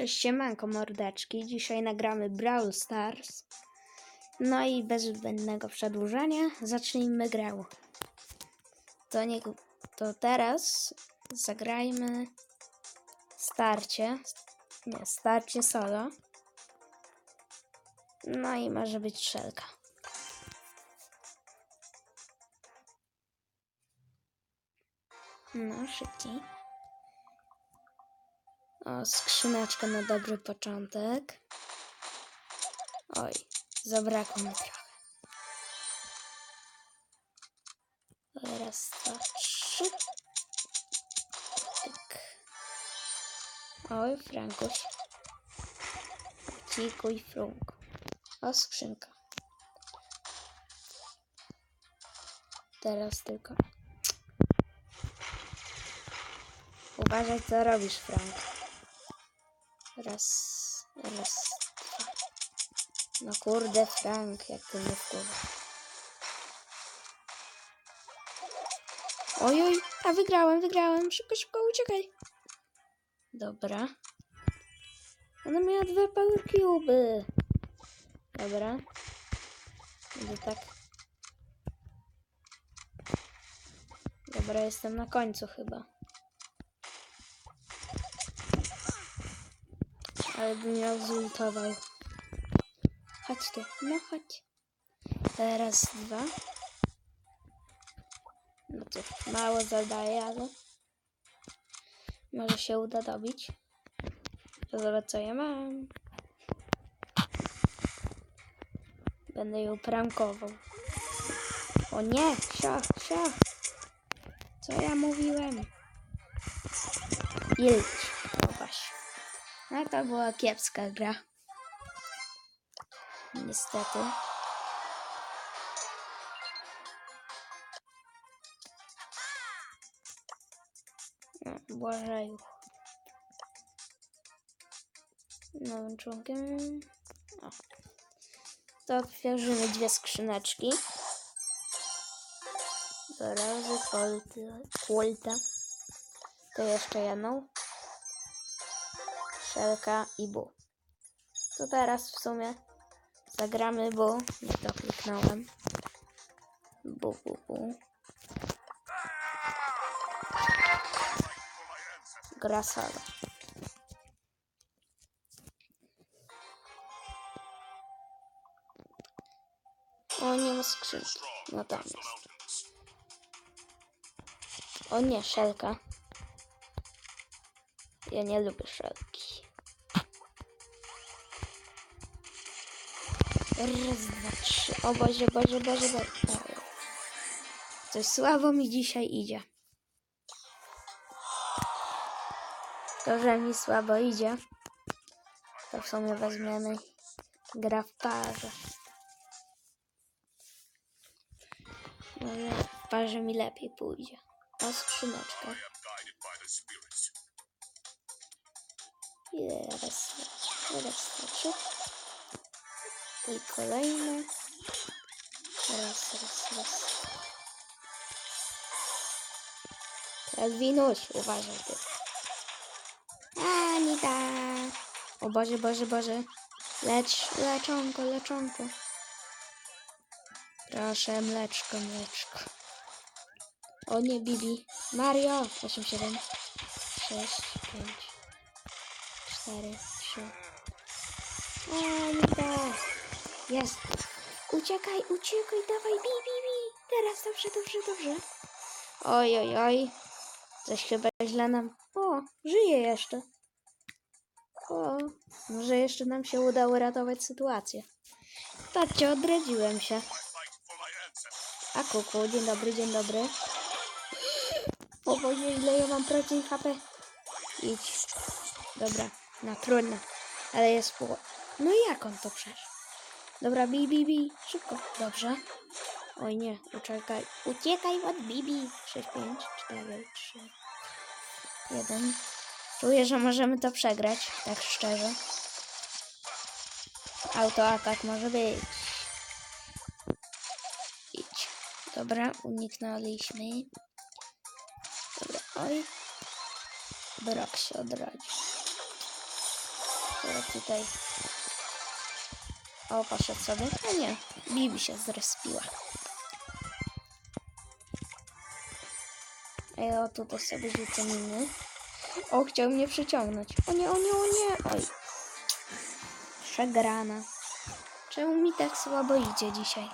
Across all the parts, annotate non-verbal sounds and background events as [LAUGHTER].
Cześć, siemanko mordeczki. Dzisiaj nagramy Brawl Stars. No i bez zbędnego przedłużania zacznijmy grę. To, nie, to teraz zagrajmy starcie. Nie, starcie solo. No i może być szelka. No, szybciej. O, skrzyneczka na dobry początek. Oj, zabrakło mi trochę. Raz, dwa, trzy. Tak. Oj, Frankuś. Cikuj, frunk. O, skrzynka. Teraz tylko. Uważaj, co robisz, Frank. Raz, raz, dwa. No kurde, Frank, jak ty mnie wkurza. Ojoj, a wygrałem, wygrałem. Szybko, szybko, uciekaj. Dobra. Ona miała dwa power cube. Dobra. Będzie tak. Dobra, jestem na końcu chyba. Ale bym ją zultował. Chodź tu, no chodź. Raz, dwa. No to mało zadaje, ale może się uda dobić. Zobacz co ja mam. Będę ją prankował. O nie, sio, sio. Co ja mówiłem? Właśnie. To była kiepska gra. Niestety. Błażeju. Nowym członkiem. O. To dwie skrzyneczki. Dwa razy kolta. To jeszcze jedną. Szelka i Bu. To teraz w sumie zagramy Bu. Nie to kliknąłem. Bu, bu, bu. Gra solo. O, nie ma skrzynki. No tam. O nie, szelka. Ja nie lubię szelki. Raz, dwa, trzy. O Boże, Boże, Boże, Boże. Słabo mi dzisiaj idzie. To, że mi słabo idzie, to w sumie weźmiemy gra w parze. Może w parze mi lepiej pójdzie. O, skrzyneczka. I raz, raz, trzy. I kolejny. Raz, raz, raz. Elwinuś, uważaj ty. Anita! O Boże, Boże, Boże. Lecz, leczonko, leczonko. Proszę, mleczko, mleczko. O nie, Bibi. Mario! 8, 7, 6, 5, 4, 3. Anita! Jest! Uciekaj, uciekaj, dawaj, bi, bi, bi. Teraz dobrze, dobrze, dobrze. Oj, oj, oj. Coś chyba źle nam... O, żyje jeszcze. O, może jeszcze nam się udało ratować sytuację. Patrzcie, odredziłem się. A kuku, dzień dobry, dzień dobry. Boże, ile ja mam procent HP. Idź. Dobra, no trudno. Ale jest pół. No jak on to przeszedł? Dobra, bi, bi. Szybko. Dobrze. Oj nie, uciekaj. Uciekaj od Bibi. 6, 5, 4, 3, 1. Czuję, że możemy to przegrać, tak szczerze. Autoatak może być. Idź. Dobra, uniknęliśmy. Dobra, oj. Brak się odrodzi. Teraz tutaj. O, poszedł sobie. A nie, Bibi się zrespiła. Ej, o, tutaj sobie rzucę miny. O, chciał mnie przyciągnąć. O nie, o nie, o nie. Oj. Przegrana. Czemu mi tak słabo idzie dzisiaj?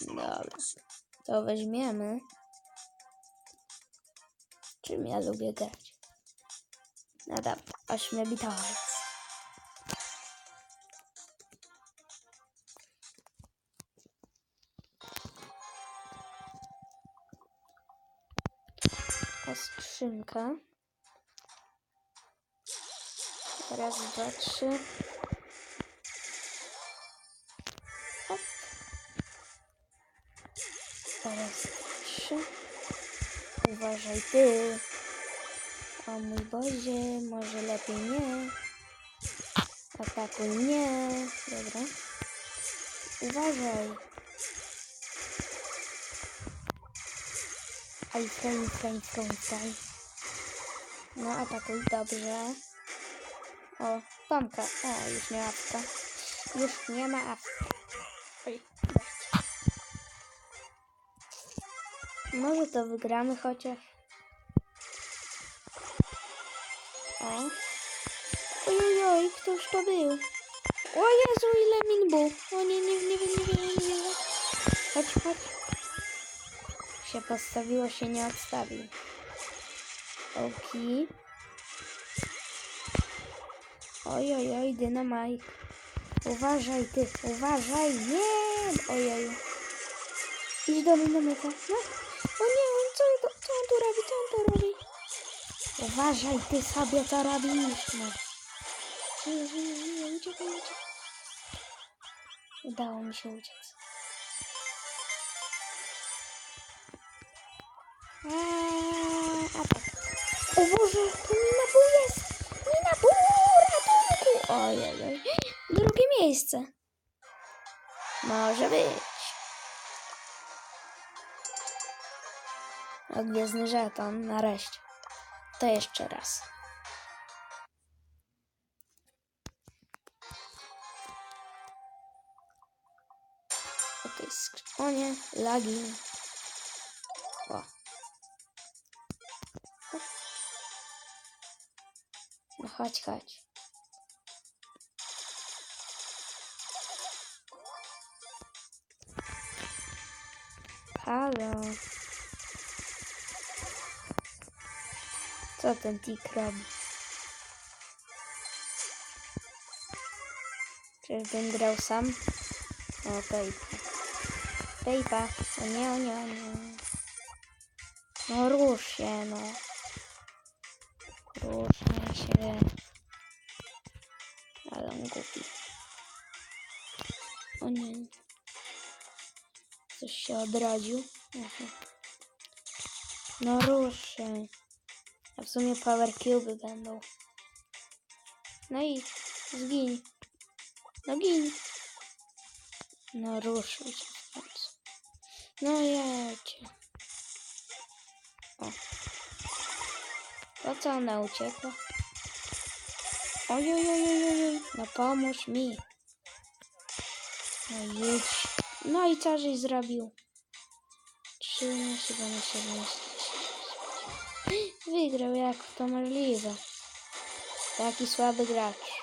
Dobra. To weźmiemy. Czym ja lubię grać? No dobra, ośmiobitowiec. O skrzynka. Raz, dwa, trzy. Hop. Raz, trzy. Uważaj ty. O mój Boże, może lepiej nie. Atakuj mnie. Dobra. Uważaj. Aj, frame, frame, frame. No, atakuj, dobrze. O, Tomka. A, już nie awka. Już nie ma awka. Oj. Może to wygramy chociaż. Ojojoj, któż to był? O Jezu, ile min był. O nie, nie, nie nie wiem, nie wiem. Chodź, chodź. Się postawiło, się nie odstawił. Oki. Ojojoj, dynamaj. Uważaj ty, uważaj, nie! Ojoj. Idź do dynamika. No. O nie, on co, co on tu robi, co on tu robi? Uważaj ty sobie, co robisz, no. Żyję, żyję, żyję, uciekaj, uciekaj. Udało mi się uciec. Eee, a tak. O Boże, to Nina Pół jest! Nina Pół, ratunku! Ojej, drugie miejsce. Może być. Odgwiezdny żeton, nareszcie. To jeszcze raz. O nie, lagi. O. No chodź, chodź. Halo. Co ten tik robi? Czyżbym grał sam? O, Pejpa. Pejpa. O nie, o nie, o nie. No rusz się, no. Ruszaj się. Ale on głupi. O nie. Coś się odrodził. Aha. No rusz się. A w sumie power cube będą. No i zgiń. No gin. No ruszył się. No jecie. O. Po co ona uciekła? Ojojojojoj. No pomóż mi. No jedź. No i co żeś zrobił? 13, 12, 12. Wygrał, jak to możliwe? Taki słaby gracz.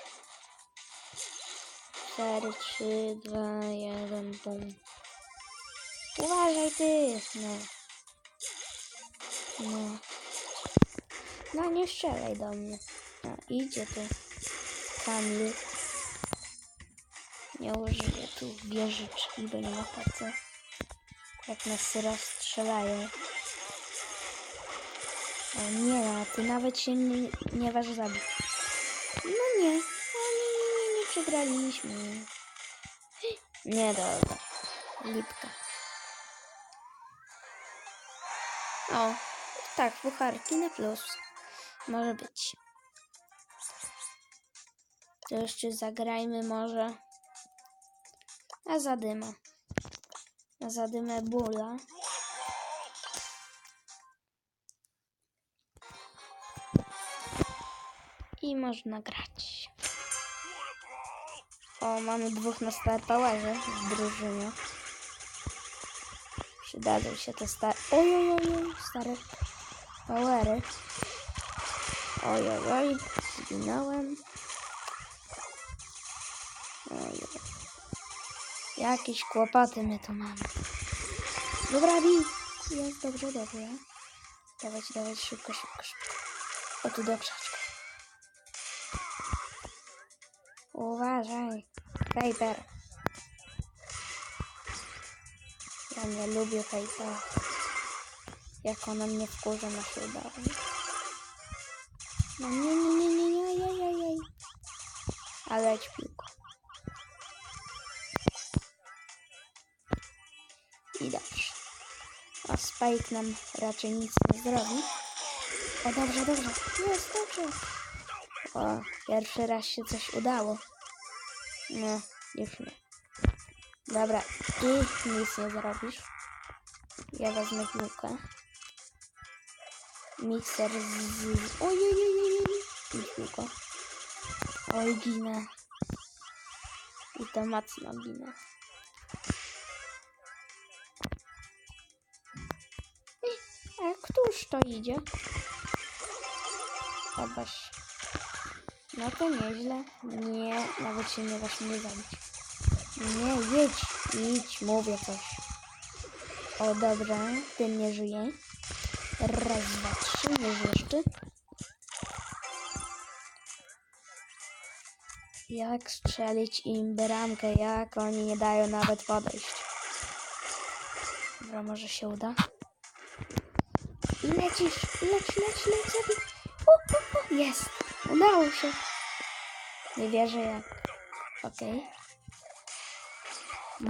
4, 3, 2, 1, bum. Uważaj ty! No. No. No nie strzelaj do mnie. No, idzie tu. Kamil. Nie użyję tu wieżyczki, bo nie ma po co. Jak nas rozstrzelają. O nie, a ty nawet się nie, nie waż zabić. No nie, o nie, nie, nie, nie przegraliśmy. [GASPS] Nie, dobra. Lipka. O, tak, pucharki na plus. Może być. To jeszcze zagrajmy może. A zadyma. A zadymę bóla. I można grać. O, mamy dwóch na Star Powerze w drużynie. Przydadzą się te stare... Oj, oj, stare powery. Oj, oj, zginąłem. Oj, oj. Jakieś kłopoty my tu mamy. Dobra, bij. Jest dobrze, dobrze. Dawać, dawać, szybko, szybko, szybko. O, tu do krzaczka. Uważaj. Paper. Ja nie lubię Paper. Jak ona mnie wkurza na udało. No nie, nie, nie, nie, nie, jej, jej, jej. Ale piłko. I dobrze. A Spike nam raczej nic nie zrobi. O, dobrze, dobrze. Jest, dobrze. O, pierwszy raz się coś udało. No, już nie. Dobra, ty nic nie zrobisz. Ja wezmę piłkę. Mikser z... Ojej. Idź piłko. Oj, ginę. I to mocno ginę. A któż to idzie? Obaś. No to nieźle. Nie, nawet się nie dasz mnie zabić. Nie, jedź, idź, mówię coś. O, dobra, ten nie żyje. Raz, dwa, trzy, jest jeszcze. Jak strzelić im bramkę, jak oni nie dają nawet podejść. Dobra, może się uda. Lecisz, leć, leć, leć, zabij. Jest, udało się. Nie wierzę jak. Okej.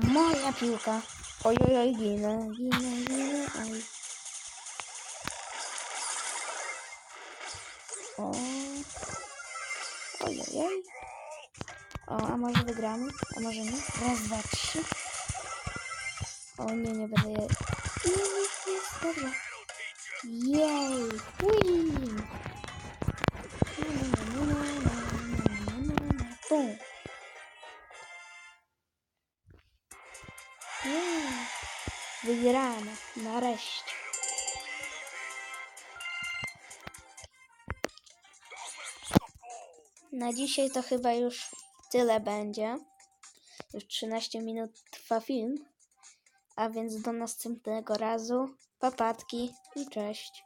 Moja piłka. Oj, oj, oj, ginę, ginę, ginę, oj. O. Oj, oj, oj. O, a może wygramy? A może nie? Raz, dwa, trzy. O nie, nie będę je... Jest, jest, dobrze. Jej, win! Bum. Jej! Wygramy. Nareszcie. Na dzisiaj to chyba już tyle będzie. Już 13 minut trwa film. A więc do następnego razu. Papatki i cześć.